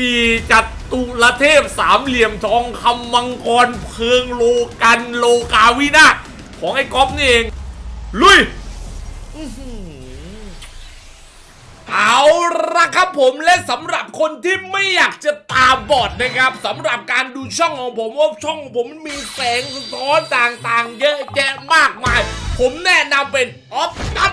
สี่จัตุรเทพสามเหลี่ยมทองคำมังกรเพิงโลกันโลกาวินาศของไอ้ก๊อฟนี่เอง ลุยเอาละครับผมและสำหรับคนที่ไม่อยากจะตาบอดนะครับสำหรับการดูช่องของผมว่าช่องของผมมันมีแสงสะท้อนต่างๆ เยอะแยะมากมาย ผมแนะนำเป็นออฟตัส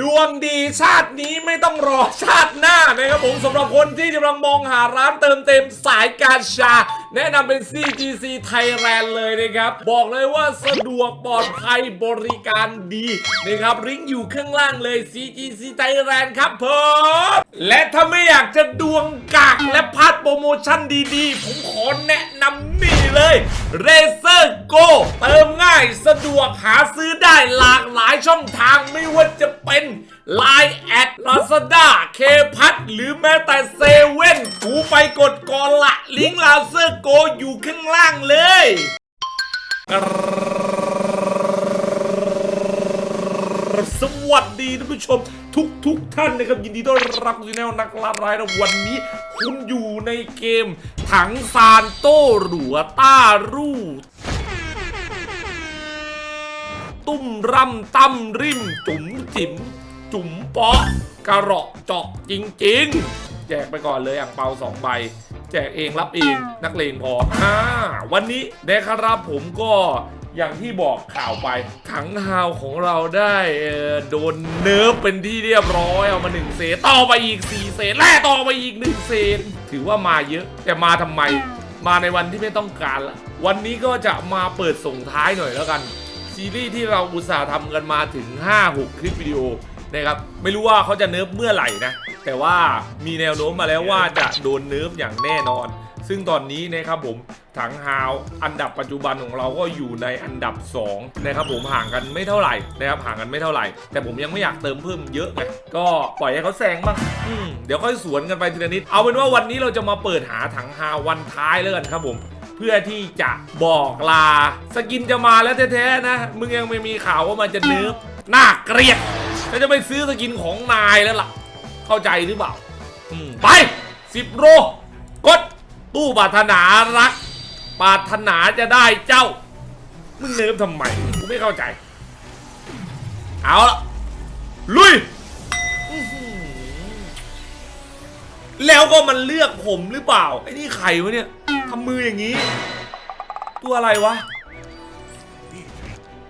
ดวงดีชาตินี้ไม่ต้องรอชาติหน้านะครับผมสำหรับคนที่กำลังมองหาร้านเติมเต็มสายการชา แนะนำเป็น CGC Thailand เลยนะครับ บอกเลยว่าสะดวกปลอดภัยบริการดีนะครับริงก์อยู่ข้างล่างเลย CGC Thailand ครับผมและถ้าไม่อยากจะดวงกากและพลาดโปรโมชั่นดีๆ ผมขอแนะนำนี่เลย Razer Go เติมง่ายสะดวกหาซื้อได้หลากหลายช่องทางไม่ว่าจะ เป็น Line แอด Lazada เคพัทหรือแม้แต่เซเว่นกูไปกดก่อนละลิงก์ Razer Go อยู่ข้างล่างเลยสวัสดีท่านผู้ชมทุกทุกท่านนะครับ ยินดีต้อนรับสู่แนวนักล่ารายนะวันนี้ คุณอยู่ในเกม ถังซานโต้หรัวต้ารู่ ตุ้มร่ำตั้มริม จุ๋มจิ๋มจุ๋มเปาะกระเหราะเจาะจริง ๆ แจกไปก่อนเลยอ่างเปาสองใบ แจกเองรับเองนักเลงพออ่าวันนี้นะครับผมก็อย่างที่บอกข่าวไปขังฮาวของเราได้เอ่อโดนเนิร์ฟเป็นที่เรียบร้อยเอามา1เซนต่อไปอีก 4เซนแล่ต่อไปอีก 1เซนถือว่ามาเยอะ แต่มาทำไม มาในวันที่ไม่ต้องการละวันนี้ก็จะมาเปิดส่งท้ายหน่อยแล้วกัน ซีรีส์ที่เราอุตส่าห์ทำกันมาถึง 5-6 คลิปวิดีโอนะครับไม่รู้ว่าเขาจะเนิร์ฟเมื่อไหร่นะ แต่ว่ามีแนวโน้มมาแล้วว่าจะโดนเนิร์ฟอย่างแน่นอน ซึ่งตอนนี้นะครับผมถังฮาวอันดับปัจจุบันของเราก็อยู่ในอันดับ2นะครับผมห่างกันไม่เท่าไหร่นะครับห่างกันไม่เท่าไหร่ แต่ผมยังไม่อยากเติมเพิ่มเยอะไงก็ปล่อยให้เขาแซงบ้างเดี๋ยวค่อยสวนกันไปทีละนิดเอาเป็นว่าวันนี้เราจะมาเปิดหาถังฮาววันท้ายแล้วกันครับผม เพื่อที่จะบอกลา สกินจะมาแล้วแท้ๆนะ มึงยังไม่มีข่าวว่ามันจะเนิร์ฟน่าเกลียดแล้วจะไปซื้อสกินของนายแล้วล่ะ เข้าใจหรือเปล่าอืมไปสิบโรกดตู้ปรารถนารักปรารถนาจะได้เจ้า มึงเนิร์ฟทำไมกูไม่เข้าใจ เอาละลุย แล้วก็มันเลือกผมหรือเปล่า ไอ้นี่ใครวะเนี่ย ทำมืออย่างนี้ ตัวอะไรวะ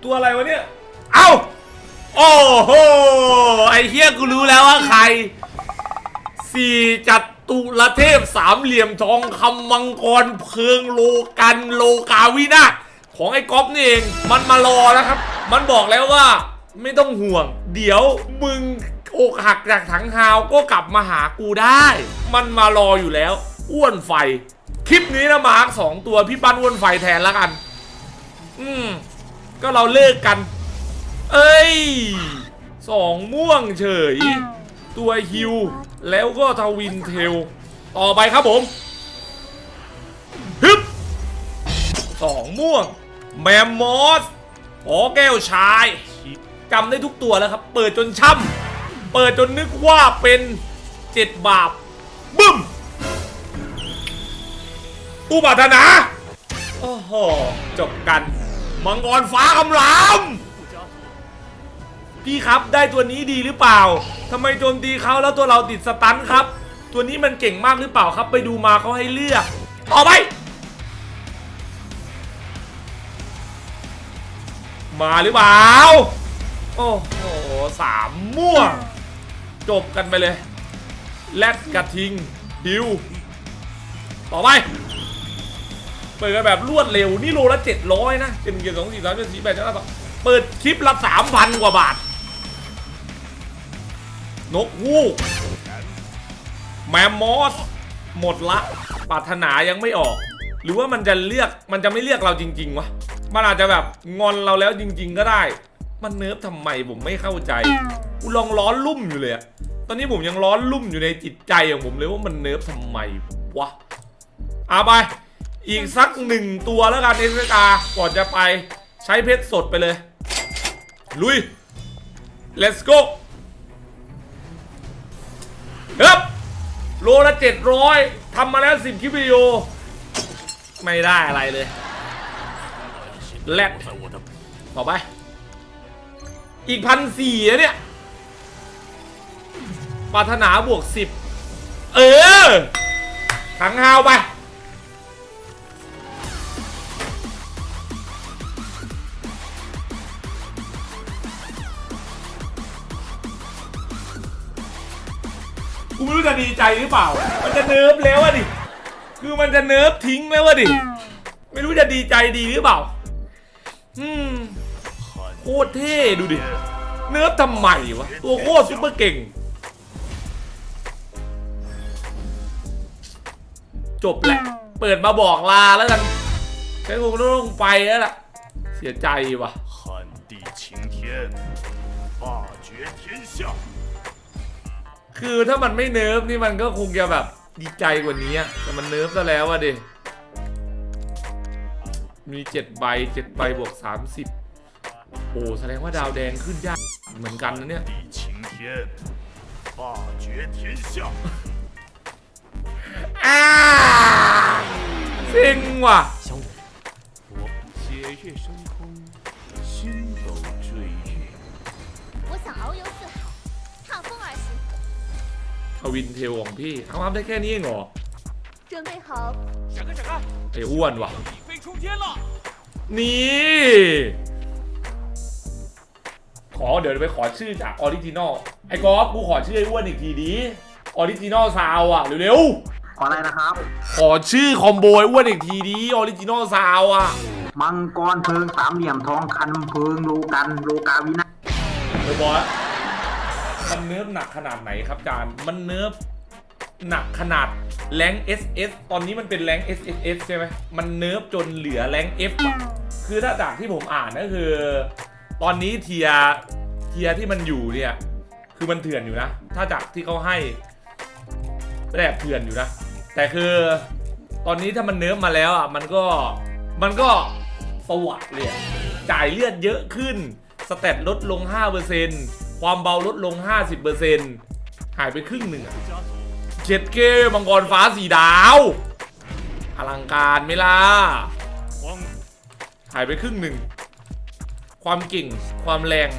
ตัวอะไรวะเนี่ย เอ้า โอ้โห ไอ้เฮียกูรู้แล้วว่าใคร สี่จัตุรเทพสามเหลี่ยมทองคำมังกรเพิงโลกันโลกาวินาของไอ้ก๊อฟนี่เอง มันมารอแล้วครับ มันบอกแล้วว่าไม่ต้องห่วง เดี๋ยวมึงอกหักจากถังฮาวก็กลับมาหากูได้ มันมารออยู่แล้ว อ้วนไฟ คลิปนี้นะมาร์คสองตัวพี่ปั้นวนไฟแทนแล้วกัน อืม ก็เราเลิกกัน เอ้ยสองม่วงเฉย ตัวฮิว แล้วก็ทวินเทล ต่อไปครับผม ฮึบสองม่วง แมมมอสหอแก้วชายจำได้ทุกตัวแล้วครับ เปิดจนช่ำเปิดจนนึกว่าเป็นเจ็ดบาปบึ้ม อุปาทนา โอ้โห จบกัน มังกรฟ้าคำรามพี่ครับได้ตัวนี้ดีหรือเปล่าทำไมโจมตีเขาแล้วตัวเราติดสตันครับ ตัวนี้มันเก่งมากหรือเปล่าครับ ไปดูมาเขาให้เลือก ต่อไป มาหรือเปล่า โอ้โหสามม่วง จบกันไปเลย แลดกระทิงฮิว ต่อไป เปิดกันแบบรวดเร็วนี่โลละ700นะเป็นเกียร์สองสี่สามสี่แปดเจ้าเปิดคลิปละ3,000 กว่าบาท นกฮูกแมมมอส หมดละปรารถนายังไม่ออก หรือว่ามันจะเลือกมันจะไม่เลือกเราจริง ๆ วะ มันอาจจะแบบงอนเราแล้วจริง ๆ ก็ได้ มันเนิร์ฟทำไมผมไม่เข้าใจกูลองร้อนลุ่มอยู่เลยอะตอนนี้ผมยังร้อนลุ่มอยู่ในจิตใจของผมเลยว่ามันเนิร์ฟทำไมวะเอาไป อีกสักหนึ่งตัวแล้วกันเอสกาก่อนจะไปใช้เพชรสดไปเลย ลุย let's go เฮ้ยโลละเจ็ดร้อยทำมาแล้วสิบคลิปวิดีโอ ไม่ได้อะไรเลยแลดต่อไป อีกพันสี่เนี่ยปรารถนาบวกสิบเออถังฮาวไป กูไม่รู้จะดีใจหรือเปล่า มันจะเนิร์ฟแล้วอะดิ คือมันจะเนิร์ฟทิ้งแล้วอะดิ ไม่รู้จะดีใจดีหรือเปล่า อืม โคตรเท่ดูดิ เนิร์ฟทำไมวะ ตัวโคตรซุปเปอร์เก่ง จบแหละ เปิดมาบอกลาแล้วกันแค่คงต้องไปแล้วล่ะ เสียใจว่ะ 撼地擎天，霸绝天下。 คือถ้ามันไม่เนิร์ฟนี่มันก็คงจะแบบดีใจกว่านี้อะแต่มันเนิร์ฟซะแล้วอะดิ มีเจ็ดใบเจ็ดใบบวกสามสิบโอ้แสดงว่าดาวแดงขึ้นยากเหมือนกันนะเนี่ย 地擎天，霸绝天下。 อ้าเซ็งว่ะ 小五，我血月升空，星斗坠玉。我想遨游四海，踏风而行。 ทวินเทลของพี่เอาทำได้แค่นี้เองเหรอ 准备好，闪开闪开！ ไอ้อ้วนว่ะ 一飞冲天了！ นี่ ขอเดี๋ยวไปขอชื่อจากออริจินอล ไอ้กอล์ฟกูขอชื่อไอ้อ้วนอีกทีดีออริจินอลซาวอ่ะ เร็ว ขออะไรนะครับ ๆ ขอชื่อคอมโบไอ้อ้วนอีกทีดีออริจินอลซาวอ่ะ มังกรเพลิงสามเหลี่ยมทองคันเพลิงโลกันโลกาวินาศ เฮ้ยบอส มันเนิร์ฟหนักขนาดไหนครับจานมันเนิร์ฟหนักขนาดแรง SS ตอนนี้มันเป็นแรง SSS ใช่ไหมมันเนิร์ฟจนเหลือแรง F อะคือถ้าจากที่ผมอ่านก็คือ ตอนนี้เทียเทียที่มันอยู่เนี่ย คือมันเถื่อนอยู่นะ ถ้าจากที่เขาให้แอบเถื่อนอยู่นะ แต่คือตอนนี้ถ้ามันเนิร์ฟมาแล้วอะมันก็มันก็สวัสดเลยจ่ายเลือดเยอะขึ้น สเตตลดลง 5% ความเบาลดลง 50%หายไปครึ่งหนึ่งอะเจ็ดเกมังกรฟ้าสีดาว อลังการไหม่ล่ะ หายไปครึ่งหนึ่ง ความเก่ง ความแรง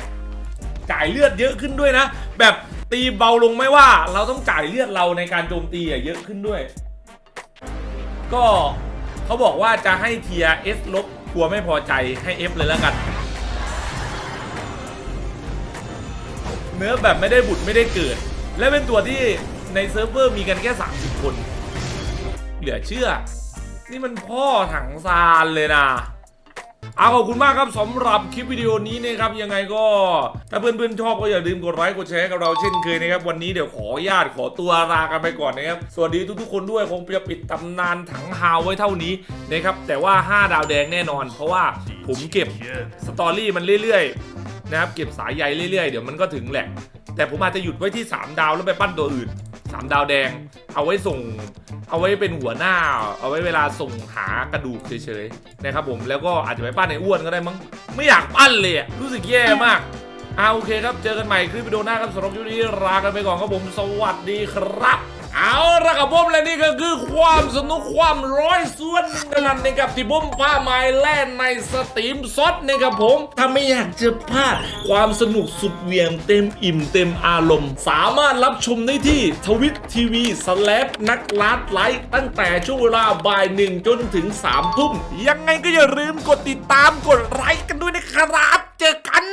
จ่ายเลือดเยอะขึ้นด้วยนะ แบบตีเบาลงไม่ว่า เราต้องจ่ายเลือดเราในการโจมตีอะเยอะขึ้นด้วย ก็เขาบอกว่าจะให้เทีย S ลบกลัวไม่พอใจให้ F เลยแล้วกัน เนื้อแบบไม่ได้บุตรไม่ได้เกิด และเป็นตัวที่ในเซิร์ฟเวอร์มีกันแค่ 30 คน เหลือเชื่อ นี่มันพ่อถังซานเลยนะเอาขอบคุณมากครับสำหรับคลิปวิดีโอนี้นะครับยังไงก็ถ้าเพื่อนๆชอบก็อย่าลืมกดไลค์กดแชร์กับเราเช่นเคยนะครับวันนี้เดี๋ยวขอญาตขอตัวลากันไปก่อนนะครับสวัสดีทุกๆคนด้วยคงจะปิดตำนานถังฮาวไว้เท่านี้นะครับแต่ว่า 5 ดาวแดงแน่นอน เพราะว่าผมเก็บ，สตอรี่มันเรื่อยๆ นะครับเก็บสายใยเรื่อยๆ เดี๋ยวมันก็ถึงแหละ แต่ผมอาจจะหยุดไว้ที่ 3 ดาวแล้วไปปั้นตัวอื่น 3 ดาวแดง เอาไว้ส่ง เอาไว้เป็นหัวหน้า เอาไว้เวลาส่งหากระดูกเฉยๆนะครับผมแล้วก็อาจจะไปปั้นในอ้วนก็ได้มั้งไม่อยากปั้นเลยอะรู้สึกแย่มากอ่าโอเคครับเจอกันใหม่คลิปวิดีโอหน้าครับสำหรับคลิปนี้ลากันไปก่อนครับผมสวัสดีครับ เอาละครับผมและนี่ก็คือความสนุกความร้อยส่วนหนึ่งเท่านั้นนะครับที่ผมพาไม้แล่นในสตรีมซดนะครับผม ถ้าไม่อยากจะพลาดความสนุกสุดเหวียงเต็มอิ่มเต็มอารมณ์ สามารถรับชมได้ที่ทวิตทีวีสแลปนักลาดไลค์ตั้งแต่ช่วงเวลาบ่ายหนึ่งจนถึงสามทุ่มยังไงก็อย่าลืมกดติดตามกดไลค์กันด้วยนะครับ เจอกัน